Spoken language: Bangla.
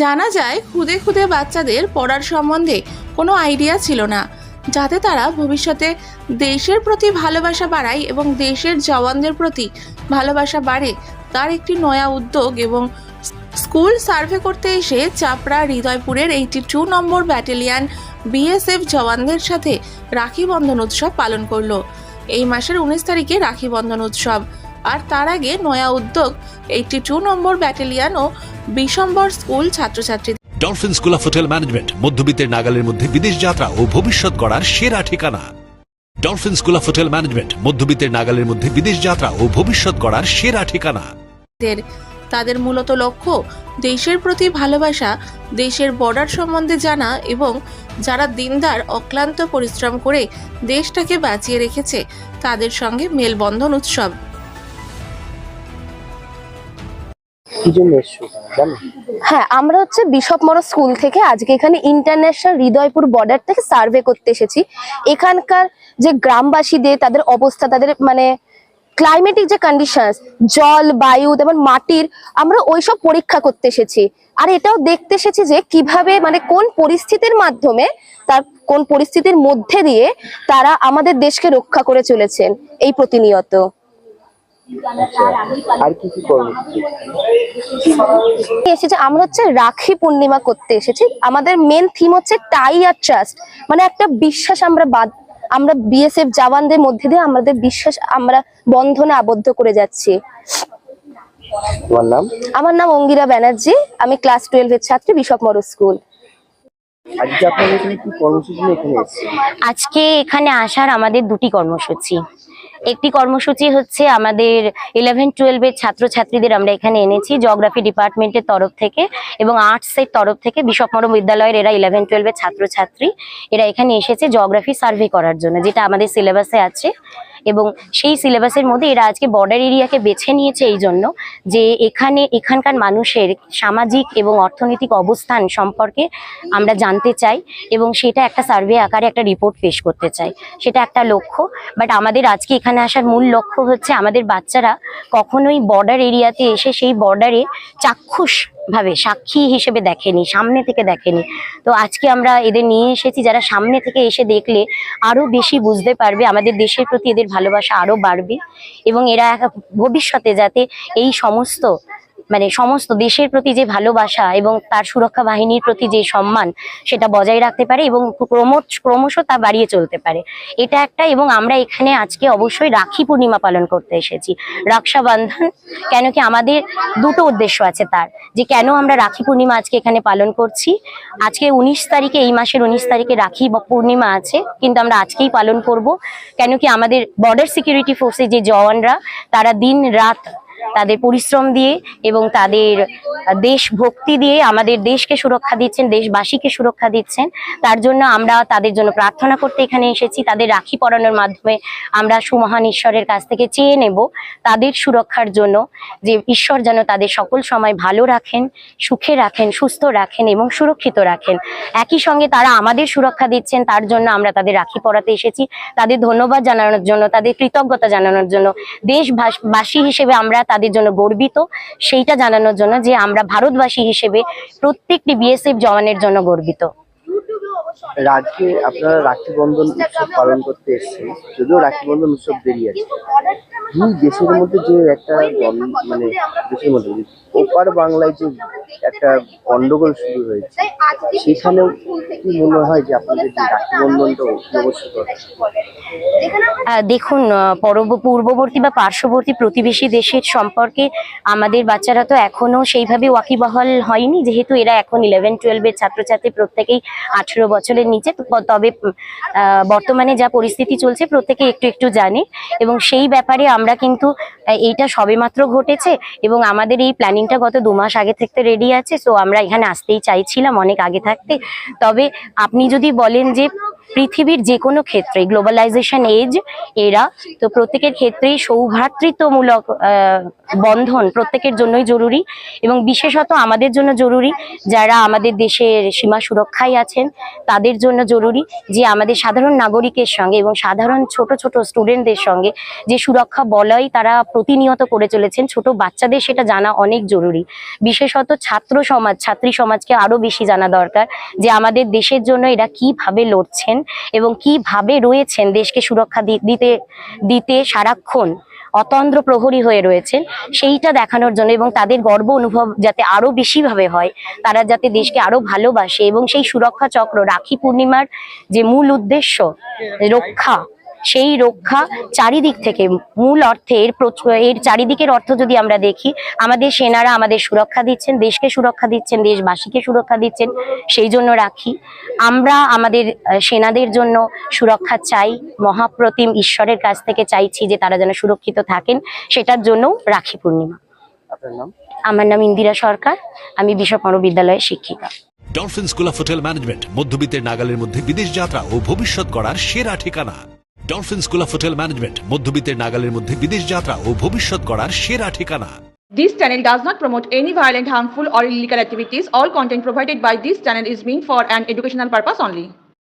জানা যায়, খুদে খুদে বাচ্চাদের পড়ার সম্বন্ধে কোনো আইডিয়া ছিল না, যাতে তারা ভবিষ্যতে দেশের প্রতি ভালোবাসা বাড়ায় এবং দেশের জওয়ানদের প্রতি ভালোবাসা বাড়ে। তার একটি নয়া উদ্যোগ এবং স্কুল সার্ভে করতে এসে Chapra হৃদয়পুরের eighty two number battalion BSF জওয়ানদের সাথে রাখি বন্ধন উৎসব পালন করল। এই মাসের উনিশ তারিখে রাখি বন্ধন উৎসব। আর তার আগে নয়া উদ্যোগ এইটি টু নম্বর ব্যাটালিয়ান ও বিশম্বর স্কুল ছাত্রছাত্রী Dolphin school of hotel management মধ্যবিত্তের নাগালের মধ্যে বিদেশ যাত্রা ও ভবিষ্যৎ গড়ার সেরা ঠিকানা। Dolphin school of hotel management মধ্যবিত্তের নাগালের মধ্যে বিদেশ যাত্রা ও ভবিষ্যৎ গড়ার সেরা ঠিকানা। তাদের মূলত লক্ষ্য দেশের প্রতি ভালোবাসা দেশের বর্ডার সম্বন্ধে জানা এবং যারা দিনদার অক্লান্ত পরিশ্রম করে দেশটাকে বাঁচিয়ে রেখেছে তাদের সঙ্গে মেলবন্ধন উৎসব। হ্যাঁ আমরা হচ্ছে স্কুল থেকে আজকে এখানে ইন্টারন্যাশনাল হৃদয়পুর বর্ডার থেকে সার্ভে করতে এসেছি। এখানকার যে গ্রামবাসীদের তাদের অবস্থা, তাদের মানে ক্লাইমেটিক যে কন্ডিশনস জল, বায়ু তেমন মাটির, আমরা ওইসব পরীক্ষা করতে এসেছি। আর এটাও দেখতে এসেছি যে কীভাবে মানে কোন পরিস্থিতির মাধ্যমে তার, কোন পরিস্থিতির মধ্যে দিয়ে তারা আমাদের দেশকে রক্ষা করে চলেছেন, এই প্রতিনিয়ত। আর কি কি কর্মসূচি এসেছে আমরা হচ্ছে রাখি পূর্ণিমা করতে এসেছি। আমাদের মেন থিম হচ্ছে টাই আর ট্রাস্ট মানে একটা বিশ্বাস আমরা বাদ আমরা বিএসএফ জওয়ানদের মধ্যে দিয়ে আমাদের বিশ্বাস আমরা বন্ধনে আবদ্ধ করে যাচ্ছি। আমার নাম অঙ্গিরা ব্যানার্জি। আমি ক্লাস টুয়েলভের ছাত্রী বিশপ মরো স্কুল আজকে এখানে আসার আমাদের দুটি কর্মসূচি। একটি কর্মসূচি হচ্ছে আমাদের ইলেভেন টুয়েলভের ছাত্রছাত্রীদের আমরা এখানে এনেছি জিওগ্রাফি ডিপার্টমেন্টের তরফ থেকে এবং আর্টসের তরফ থেকে বিশপমরম বিদ্যালয়ের এরা ইলেভেন টুয়েলভের ছাত্রছাত্রী। এরা এখানে এসেছে জিওগ্রাফি সার্ভে করার জন্য, যেটা আমাদের সিলেবাসে আছে। এবং সেই সিলেবাসের মধ্যে এরা আজকে বর্ডার এরিয়াকে বেছে নিয়েছে এই জন্য যে এখানে, এখানকার মানুষের সামাজিক এবং অর্থনৈতিক অবস্থান সম্পর্কে আমরা জানতে চাই এবং সেটা একটা সার্ভে আকারে একটা রিপোর্ট পেশ করতে চাই। সেটা একটা লক্ষ্য বাট আমাদের আজকে এখানে আসার মূল লক্ষ্য হচ্ছে আমাদের বাচ্চারা কখনোই বর্ডার এরিয়াতে এসে সেই বর্ডারে চাক্ষুষ ভাবে সাক্ষী হিসেবে দেখেনি, সামনে থেকে দেখেনি। তো আজকে আমরা এদের নিয়ে এসেছি, যারা সামনে থেকে এসে দেখলে আরও বেশি বুঝতে পারবে আমাদের দেশের প্রতি এদের ভালোবাসা আরও বাড়বে এবং এরা ভবিষ্যতে যাতে এই সমস্ত মানে সমস্ত দেশের প্রতি যে ভালোবাসা এবং তার সুরক্ষা বাহিনীর প্রতি যে সম্মান, সেটা বজায় রাখতে পারে এবং ক্রমশ ক্রমশ তা বাড়িয়ে চলতে পারে। এটা একটা এবং আমরা এখানে আজকে অবশ্যই রাখি পূর্ণিমা পালন করতে এসেছি। রক্ষাবন্ধন কেন কি আমাদের দুটো উদ্দেশ্য আছে তার, যে কেন আমরা রাখি পূর্ণিমা আজকে এখানে পালন করছি। আজকে উনিশ তারিখে, এই মাসের উনিশ তারিখে রাখি পূর্ণিমা আছে, কিন্তু আমরা আজকেই পালন করব। কেন কি আমাদের বর্ডার সিকিউরিটি ফোর্সের যে জওয়ানরা, তারা দিন রাত তাদের পরিশ্রম দিয়ে এবং তাদের দেশভক্তি দিয়ে আমাদের দেশকে সুরক্ষা দিচ্ছেন, দেশবাসীকে সুরক্ষা দিচ্ছেন। তার জন্য আমরা তাদের জন্য প্রার্থনা করতে এখানে এসেছি। তাদের রাখি পরানোর মাধ্যমে আমরা সুমহান ঈশ্বরের কাছ থেকে চেয়ে নেব তাদের সুরক্ষার জন্য, যে ঈশ্বর যেন তাদের সকল সময় ভালো রাখেন, সুখে রাখেন, সুস্থ রাখেন এবং সুরক্ষিত রাখেন। একই সঙ্গে তারা আমাদের সুরক্ষা দিচ্ছেন, তার জন্য আমরা তাদের রাখি পরাতে এসেছি। তাদের ধন্যবাদ জানানোর জন্য, তাদের কৃতজ্ঞতা জানানোর জন্য, দেশবাসী হিসেবে আমরা তাদের জন্য গর্বিত। সেইটা জানানোর জন্য যে আমরা ভারতবাসী হিসেবে প্রত্যেকটি বিএসএফ জওয়ানের জন্য গর্বিত। রাজ্যে আপনারা রাখি বন্ধন উৎসব পালন করতে এসেছেন, যদিও রাখি বন্ধন উৎসব দেরি আছে। দুই দেশের মধ্যে যে একটা মানে দেশের মধ্যে ওপার বাংলায় যে একটা গন্ডগোল শুরু হয়েছে, সেখানেও কি মনে হয় যে আপনাদের যে রাখি বন্ধনটা অবশ্যই দেখুন পরব- পূর্ববর্তী বা পার্শ্ববর্তী প্রতিবেশী দেশের সম্পর্কে আমাদের বাচ্চারা তো এখনও সেইভাবে ওয়াকিবহাল হয়নি, যেহেতু এরা এখন ইলেভেন টুয়েলভের ছাত্রছাত্রী প্রত্যেকেই আঠেরো বছরের নিচে। তবে বর্তমানে যা পরিস্থিতি চলছে প্রত্যেকে একটু একটু জানে এবং সেই ব্যাপারে আমরা কিন্তু এইটা সবেমাত্র ঘটেছে এবং আমাদের এই প্ল্যানিংটা গত দু মাস আগে থেকে রেডি আছে। সো আমরা এখানে আসতেই চাইছিলাম অনেক আগে থাকতে। তবে আপনি যদি বলেন যে পৃথিবীর যে কোনো ক্ষেত্রে গ্লোবালাইজেশন এজ এরা তো প্রত্যেকের ক্ষেত্রেই সৌভ্রাতৃত্বমূলক বন্ধন প্রত্যেকের জন্যই জরুরি এবং বিশেষত আমাদের জন্য জরুরি যারা আমাদের দেশের সীমা সুরক্ষায় আছেন, তাদের জন্য জরুরি যে আমাদের সাধারণ নাগরিকের সঙ্গে এবং সাধারণ ছোট ছোট স্টুডেন্টদের সঙ্গে যে সুরক্ষা বলয় তারা প্রতিনিয়ত করে চলেছেন, ছোট বাচ্চাদের সেটা জানা অনেক জরুরি। বিশেষত ছাত্র সমাজ, ছাত্রী সমাজকে আরও বেশি জানা দরকার যে আমাদের দেশের জন্য এরা কীভাবে লড়ছেন এবং কীভাবে রয়েছেন দেশকে সুরক্ষা দিতে দিতে সারাক্ষণ, অতন্দ্র প্রহরী হয়ে রয়েছেন, সেইটা দেখানোর জন্য এবং তাদের গর্ব অনুভব যাতে আরও বেশিভাবে হয়, তারা যাতে দেশকে আরও ভালোবাসে এবং সেই সুরক্ষা চক্র রাখি পূর্ণিমার যে মূল উদ্দেশ্য, রক্ষা সেই রক্ষা চারিদিক থেকে। মূল অর্থে এর এর চারিদিকের অর্থ যদি আমরা দেখি আমাদের সেনারা আমাদের সুরক্ষা দিচ্ছেন দেশকে সুরক্ষা দিচ্ছেন দেশবাসীকে সুরক্ষা দিচ্ছেন সেই জন্য রাখি। আমরা আমাদের সেনাদের জন্য সুরক্ষা চাই। মহাপ্রতিম ঈশ্বরের কাছ থেকে চাইছি যে তারা যেন সুরক্ষিত থাকেন সেটার জন্য রাখি পূর্ণিমা। আমার নাম ইন্দিরা সরকার। আমি বিশপ বিদ্যালয়ের শিক্ষিকা। Dolphin school of hotel management মধ্যবিত্তের নাগালের মধ্যে বিদেশ যাত্রা ও ভবিষ্যৎ গড়ার সেরা ঠিকানা। Dolphin school of hotel management মধ্যবিত্তের নাগালের মধ্যে বিদেশ যাত্রা ও ভবিষ্যৎ গড়ার সেরা ঠিকানা This channel does not promote any violent, harmful, or illegal activities. All content provided by this channel is meant for an educational purpose only.